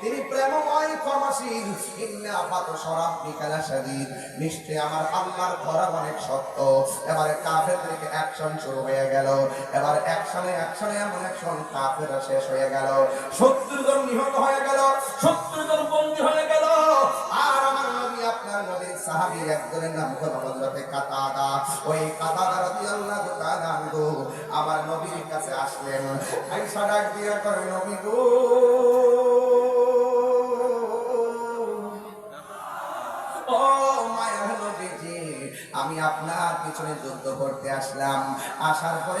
তিনি প্রেমময় ক্ষমাশীল। ইন্না বাতশা রাব্বিকা লাশাদীদ। নিশ্চয় আমার আল্লাহর ধরা অনেক শক্ত এবারে কাফেরদেরকে অ্যাকশন শুরু হয়ে গেল। এবার অ্যাকশনে অ্যাকশনে এমন অ্যাকশন কাফেররা শেষ হয়ে গেল। সত্তর জন নিহত হয়ে গেল। সত্তর জন বন্দী হয়ে গেল। আর আমার নবী, আপনার নবীর সাহাবী একজনের নাম হলো হযরতে কাতাদা। ওই কাতাদা রাদিয়াল্লাহু তাআলা আমার নবীর কাছে আসলেন। আয়েশা ডাক দিয়া করে নবী গো ও মায়া আমি আপনার পিছনে যুদ্ধ করতে আসলাম। আসার পরে